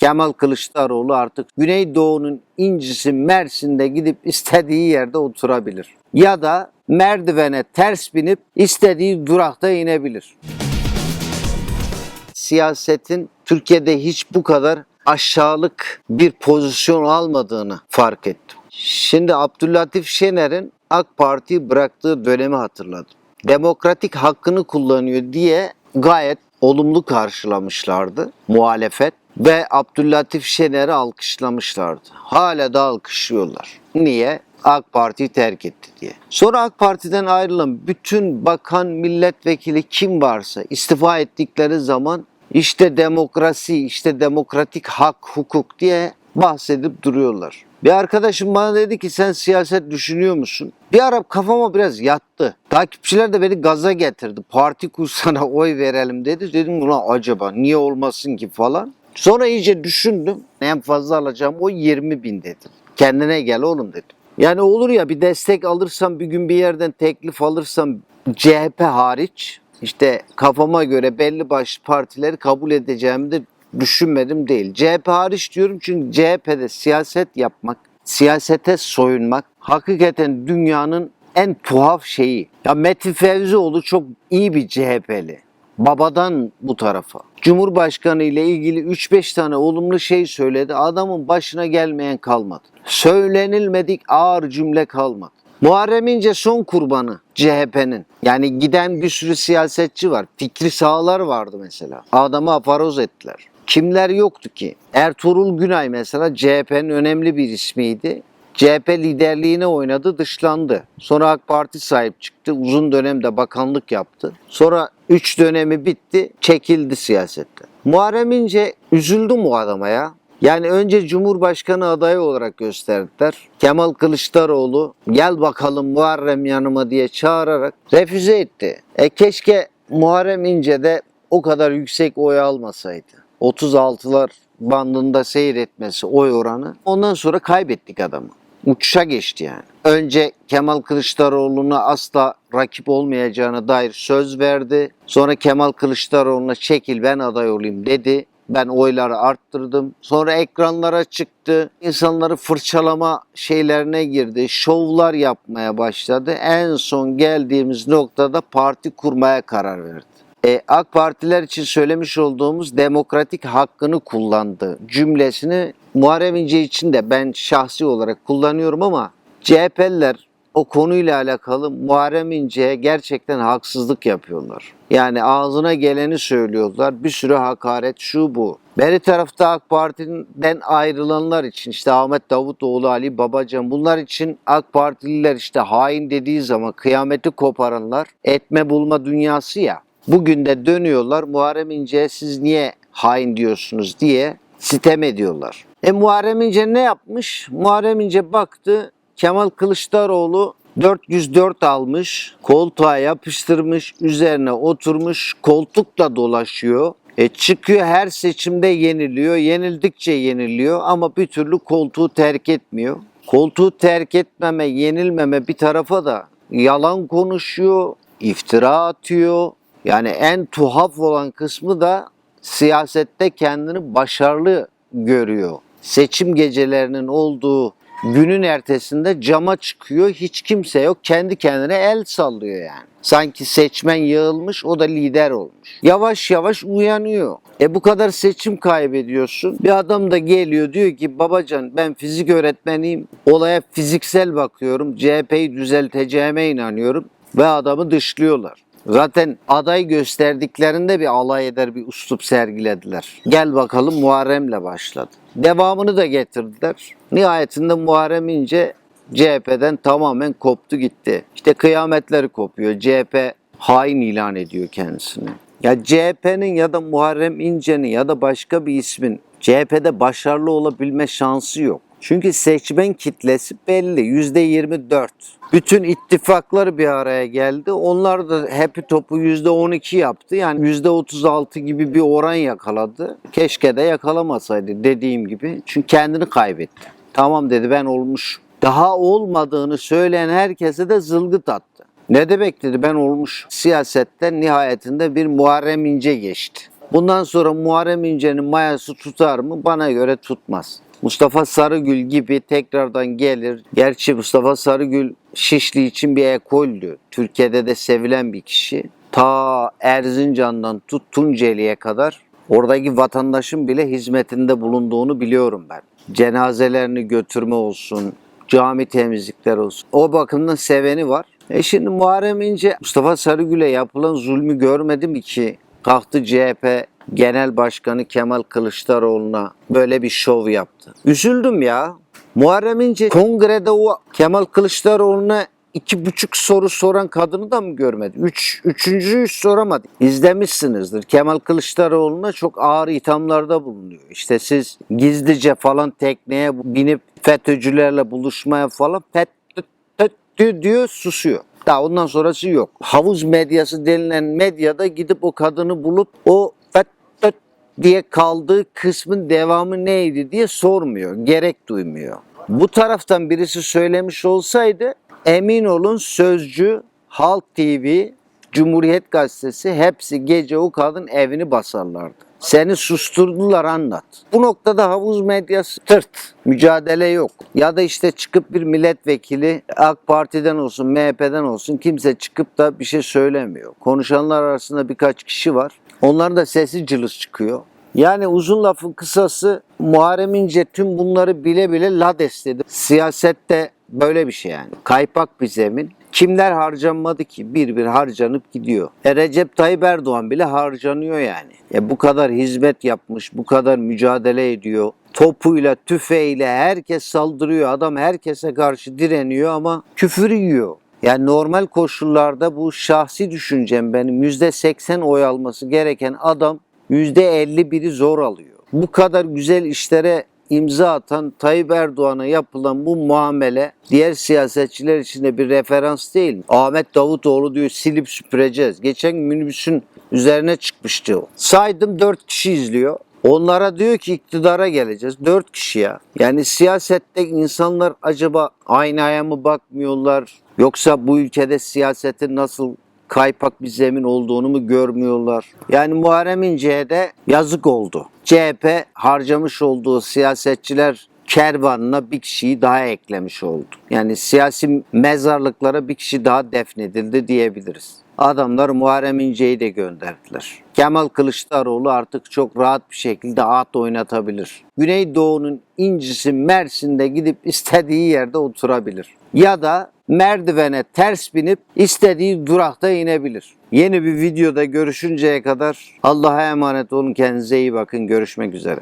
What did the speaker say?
Kemal Kılıçdaroğlu artık Güneydoğu'nun incisi Mersin'de gidip istediği yerde oturabilir. Ya da merdivene ters binip istediği durakta inebilir. Siyasetin Türkiye'de hiç bu kadar aşağılık bir pozisyon almadığını fark ettim. Şimdi Abdülatif Şener'in AK Parti'yi bıraktığı dönemi hatırladım. Demokratik hakkını kullanıyor diye gayet olumlu karşılamışlardı muhalefet ve Abdülatif Şener'i alkışlamışlardı. Hala da alkışlıyorlar. Niye? AK Parti'yi terk etti diye. Sonra AK Parti'den ayrılan bütün bakan, milletvekili kim varsa istifa ettikleri zaman işte demokrasi, işte demokratik hak, hukuk diye bahsedip duruyorlar. Bir arkadaşım bana dedi ki sen siyaset düşünüyor musun? Bir ara kafama biraz yattı. Takipçiler de beni gaza getirdi. Parti kursana oy verelim dedi. Dedim buna acaba niye olmasın ki falan. Sonra iyice düşündüm. En fazla alacağım o 20 bin dedim. Kendine gel oğlum dedim. Yani olur ya bir destek alırsam bir gün bir yerden teklif alırsam CHP hariç işte kafama göre belli başlı partileri kabul edeceğimi de düşünmedim değil. CHP hariç diyorum çünkü CHP'de siyaset yapmak, siyasete soyunmak hakikaten dünyanın en tuhaf şeyi. Ya Metin Fevzioğlu çok iyi bir CHP'li. Babadan bu tarafa. Cumhurbaşkanı ile ilgili 3-5 tane olumlu şey söyledi. Adamın başına gelmeyen kalmadı. Söylenilmedik ağır cümle kalmadı. Muharrem İnce son kurbanı CHP'nin. Yani giden bir sürü siyasetçi var. Fikri sağlar vardı mesela. Adamı afaroz ettiler. Kimler yoktu ki? Ertuğrul Günay mesela CHP'nin önemli bir ismiydi. CHP liderliğine oynadı, dışlandı. Sonra AK Parti sahip çıktı. Uzun dönemde bakanlık yaptı. Sonra 3 dönemi bitti, çekildi siyasette. Muharrem İnce üzüldü bu adama ya. Yani önce Cumhurbaşkanı adayı olarak gösterdiler. Kemal Kılıçdaroğlu gel bakalım Muharrem yanıma diye çağırarak refüze etti. E keşke Muharrem İnce de o kadar yüksek oy almasaydı. 36'lar bandında seyretmesi oy oranı. Ondan sonra kaybettik adamı. Uçuşa geçti yani. Önce Kemal Kılıçdaroğlu'na asla rakip olmayacağına dair söz verdi. Sonra Kemal Kılıçdaroğlu'na çekil ben aday olayım dedi. Ben oyları arttırdım. Sonra ekranlara çıktı. İnsanları fırçalama şeylerine girdi. Şovlar yapmaya başladı. En son geldiğimiz noktada parti kurmaya karar verdi. E, AK Partiler için söylemiş olduğumuz demokratik hakkını kullandı cümlesini Muharrem İnce için de ben şahsi olarak kullanıyorum ama CHP'liler o konuyla alakalı Muharrem İnce'ye gerçekten haksızlık yapıyorlar. Yani ağzına geleni söylüyorlar. Bir sürü hakaret şu bu. Beri tarafta AK Parti'den ayrılanlar için işte Ahmet Davutoğlu, Ali Babacan bunlar için AK Partililer işte hain dediği zaman kıyameti koparanlar etme bulma dünyası ya. Bugün de dönüyorlar Muharrem İnce'ye siz niye hain diyorsunuz diye sitem ediyorlar. E Muharrem İnce ne yapmış? Muharrem İnce baktı Kemal Kılıçdaroğlu 404 almış, koltuğa yapıştırmış, üzerine oturmuş, koltukla dolaşıyor. E çıkıyor her seçimde yeniliyor, yenildikçe yeniliyor ama bir türlü koltuğu terk etmiyor. Koltuğu terk etmeme, yenilmeme bir tarafa da yalan konuşuyor, iftira atıyor. Yani en tuhaf olan kısmı da siyasette kendini başarılı görüyor. Seçim gecelerinin olduğu günün ertesinde cama çıkıyor. Hiç kimse yok. Kendi kendine el sallıyor yani. Sanki seçmen yığılmış o da lider olmuş. Yavaş yavaş uyanıyor. E bu kadar seçim kaybediyorsun. Bir adam da geliyor diyor ki babacan ben fizik öğretmeniyim. Olaya fiziksel bakıyorum. CHP'yi düzelteceğime inanıyorum. Ve adamı dışlıyorlar. Zaten aday gösterdiklerinde bir alay eder bir uslup sergilediler. Gel bakalım Muharrem'le başladı. Devamını da getirdiler. Nihayetinde Muharrem İnce CHP'den tamamen koptu gitti. İşte kıyametleri kopuyor. CHP hain ilan ediyor kendisini. Ya CHP'nin ya da Muharrem İnce'nin ya da başka bir ismin CHP'de başarılı olabilme şansı yok. Çünkü seçmen kitlesi belli. Yüzde 24. Bütün ittifaklar bir araya geldi. Onlar da Happy Top'u yüzde 12 yaptı. Yani yüzde 36 gibi bir oran yakaladı. Keşke de yakalamasaydı dediğim gibi. Çünkü kendini kaybetti. Tamam dedi ben olmuş. Daha olmadığını söyleyen herkese de zılgıt attı. Ne demek dedi ben olmuş. Siyasetten nihayetinde bir Muharrem İnce geçti. Bundan sonra Muharrem İnce'nin mayası tutar mı? Bana göre tutmaz. Mustafa Sarıgül gibi tekrardan gelir. Gerçi Mustafa Sarıgül Şişli için bir ekoldü. Türkiye'de de sevilen bir kişi. Ta Erzincan'dan tut Tunceli'ye kadar oradaki vatandaşın bile hizmetinde bulunduğunu biliyorum ben. Cenazelerini götürme olsun, cami temizlikler olsun. O bakımdan seveni var. E şimdi Muharrem İnce Mustafa Sarıgül'e yapılan zulmü görmedi mi ki? Kalktı CHP Genel Başkanı Kemal Kılıçdaroğlu'na böyle bir şov yaptı. Üzüldüm ya. Muharrem İnce kongrede o Kemal Kılıçdaroğlu'na iki buçuk soru soran kadını da mı görmedi? Üç, üçüncüyü soramadı. İzlemişsinizdir. Kemal Kılıçdaroğlu'na çok ağır ithamlarda bulunuyor. İşte siz gizlice falan tekneye binip FETÖ'cülerle buluşmaya falan FET diyor, diyor susuyor. Daha ondan sonrası yok. Havuz medyası denilen medyada gidip o kadını bulup o FET diye kaldığı kısmın devamı neydi diye sormuyor. Gerek duymuyor. Bu taraftan birisi söylemiş olsaydı emin olun Sözcü, Halk TV, Cumhuriyet Gazetesi hepsi gece o kadın evini basarlardı. Seni susturdular anlat. Bu noktada havuz medyası tırt. Mücadele yok. Ya da işte çıkıp bir milletvekili AK Parti'den olsun MHP'den olsun kimse çıkıp da bir şey söylemiyor. Konuşanlar arasında birkaç kişi var. Onların da sesi cılız çıkıyor. Yani uzun lafın kısası Muharrem İnce tüm bunları bile bile lades dedi. Siyasette böyle bir şey yani. Kaypak bir zemin. Kimler harcanmadı ki? Bir bir harcanıp gidiyor. E Recep Tayyip Erdoğan bile harcanıyor yani. E bu kadar hizmet yapmış, bu kadar mücadele ediyor. Topuyla, tüfeğiyle herkes saldırıyor. Adam herkese karşı direniyor ama küfür yiyor. Yani normal koşullarda bu şahsi düşüncem benim %80 oy alması gereken adam %51'i zor alıyor. Bu kadar güzel işlere imza atan Tayyip Erdoğan'a yapılan bu muamele diğer siyasetçiler için de bir referans değil mi? Ahmet Davutoğlu diyor silip süpüreceğiz. Geçen minibüsün üzerine çıkmıştı o. Saydım 4 kişi izliyor. Onlara diyor ki iktidara geleceğiz. Dört kişi ya. Yani siyasette insanlar acaba aynaya mı bakmıyorlar? Yoksa bu ülkede siyasetin nasıl kaypak bir zemin olduğunu mu görmüyorlar? Yani Muharrem İnce'ye de yazık oldu. CHP harcamış olduğu siyasetçiler kervanına bir kişiyi daha eklemiş oldu. Yani siyasi mezarlıklara bir kişi daha defnedildi diyebiliriz. Adamlar Muharrem İnce'yi de gönderdiler. Kemal Kılıçdaroğlu artık çok rahat bir şekilde at oynatabilir. Güneydoğu'nun incisi Mersin'de gidip istediği yerde oturabilir. Ya da merdivene ters binip istediği durakta inebilir. Yeni bir videoda görüşünceye kadar Allah'a emanet olun kendinize iyi bakın görüşmek üzere.